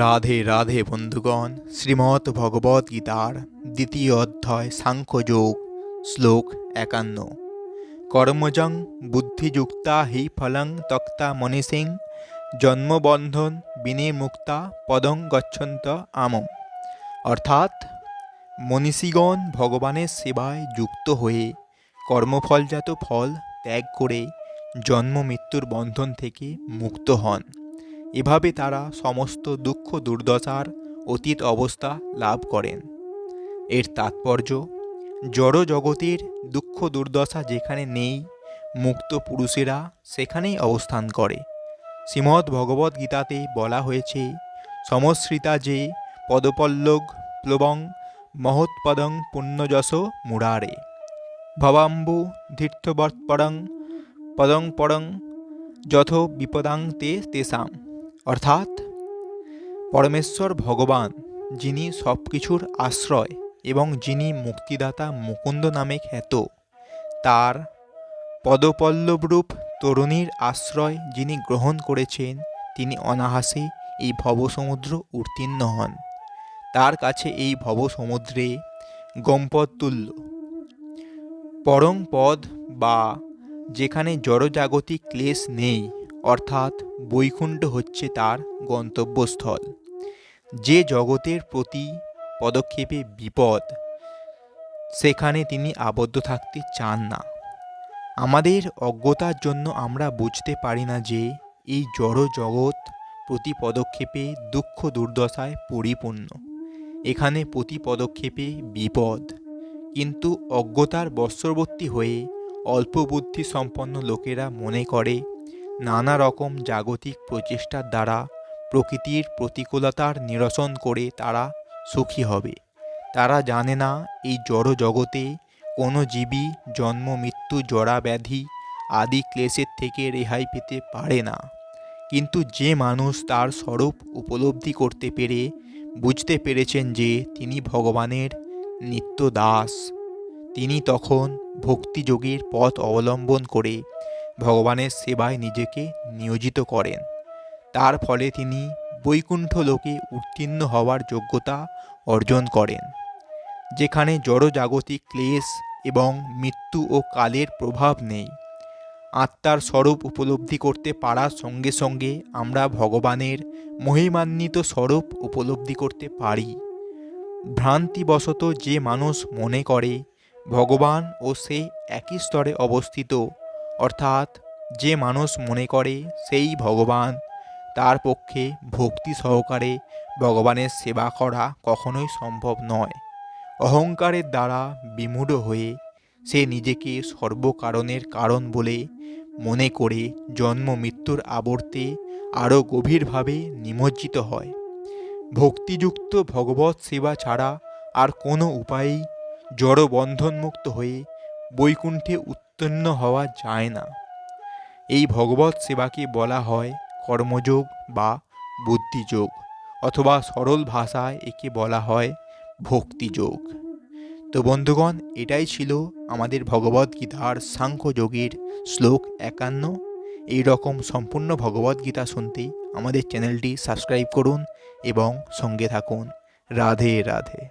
রাধে রাধে বন্ধুগণ, শ্রীমৎ ভগবদ গীতার দ্বিতীয় অধ্যায় সাংখ্যযোগ শ্লোক একান্ন। কর্মজং বুদ্ধিযুক্তা হি ফলং তক্তা মনীষিং, জন্মবন্ধন বিনিমুক্তা পদং গচ্ছন্ত আমম অর্থাৎ, মনীষীগণ ভগবানের সেবায় যুক্ত হয়ে কর্মফলজাত ফল ত্যাগ করে জন্ম মৃত্যুর বন্ধন থেকে মুক্ত হন। এভাবে তারা সমস্ত দুঃখ দুর্দশার অতীত অবস্থা লাভ করেন। এর তাৎপর্য জড় জগতের দুঃখ দুর্দশা যেখানে নেই, মুক্ত পুরুষেরা সেখানেই অবস্থান করে। শ্রীমদ্ ভগবদ্ গীতাতে বলা হয়েছে সমশ্রিতা যে পদপল্লগ প্লবং মহৎপদং পুণ্যযশ মুরারে। ভবাম্বু ধীর্থবৎপরং পদং পরং যথ বিপদাং তে তেসাম অর্থাৎ পরমেশ্বর ভগবান, যিনি সব কিছুর আশ্রয় এবং যিনি মুক্তিদাতা মুকুন্দ নামে খ্যাত, তার পদপল্লবরূপ তরুণীর আশ্রয় যিনি গ্রহণ করেছেন, তিনি অনাহাসে এই ভবসমুদ্র উত্তীর্ণ হন। তার কাছে এই ভবসমুদ্রে গম্পদ তুল্য পরং পদ বা যেখানে জড়জাগতিক ক্লেশ নেই। অর্থাৎ বৈকুণ্ঠ হচ্ছে তার গন্তব্যস্থল। যে জগতের প্রতি পদক্ষেপে বিপদ, সেখানে তিনি আবদ্ধ থাকতে চান না। আমাদের অজ্ঞতার জন্য আমরা বুঝতে পারি না যে এই জড় জগৎ প্রতি পদক্ষেপে দুঃখ দুর্দশায় পরিপূর্ণ। এখানে প্রতি পদক্ষেপে বিপদ, কিন্তু অজ্ঞতার বস্ত্রবর্তী হয়ে অল্প বুদ্ধি সম্পন্ন লোকেরা মনে করে নানা রকম জাগতিক প্রচেষ্টার দ্বারা প্রকৃতির প্রতিকূলতার নিরসন করে তারা সুখী হবে। তারা জানে না এই জড় জগতে কোনো জীবই জন্ম, মৃত্যু, জরা ব্যাধি আদি ক্লেশের থেকে রেহাই পেতে পারে না। কিন্তু যে মানুষ তার স্বরূপ উপলব্ধি করতে পেরে বুঝতে পেরেছেন যে তিনি ভগবানের নিত্য দাস তিনি তখন ভক্তিযোগের পথ অবলম্বন করে ভগবানের সেবায় নিজেকে নিয়োজিত করেন। তার ফলে তিনি বৈকুণ্ঠ লোকে উত্তীর্ণ হওয়ার যোগ্যতা অর্জন করেন, যেখানে জড়জাগতিক ক্লেশ এবং মৃত্যু ও কালের প্রভাব নেই। আত্মার স্বরূপ উপলব্ধি করতে পারার সঙ্গে সঙ্গে আমরা ভগবানের মহিমান্বিত স্বরূপ উপলব্ধি করতে পারি। ভ্রান্তিবশত যে মানুষ মনে করে, ভগবান ও সে একই স্তরে অবস্থিত অর্থাৎ যে মানুষ মনে করে সেই ভগবান, তার পক্ষে ভক্তি সহকারে ভগবানের সেবা করা কখনোই সম্ভব নয়। অহংকারের দ্বারা বিমূঢ় হয়ে সে নিজেকে সর্বকারণের কারণ বলে মনে করে জন্ম মৃত্যুর আবর্তে আরও গভীরভাবে নিমজ্জিত হয়। ভক্তিযুক্ত ভগবত সেবা ছাড়া আর কোনো উপায়েই জড়বন্ধনমুক্ত হয়ে বৈকুণ্ঠে উত্তীর্ণ হওয়া যায় না। এই ভগবত সেবাকে বলা হয় কর্মযোগ বা বুদ্ধিযোগ অথবা সরল ভাষায় একে বলা হয় ভক্তিযোগ। তো বন্ধুগণ, এটাই ছিল আমাদের ভগবদ্গীতার সাংখ্যযোগের শ্লোক একান্ন। এই রকম সম্পূর্ণ ভগবদ্গীতা শুনতেই আমাদের চ্যানেলটি সাবস্ক্রাইব করুন এবং সঙ্গে থাকুন। রাধে রাধে।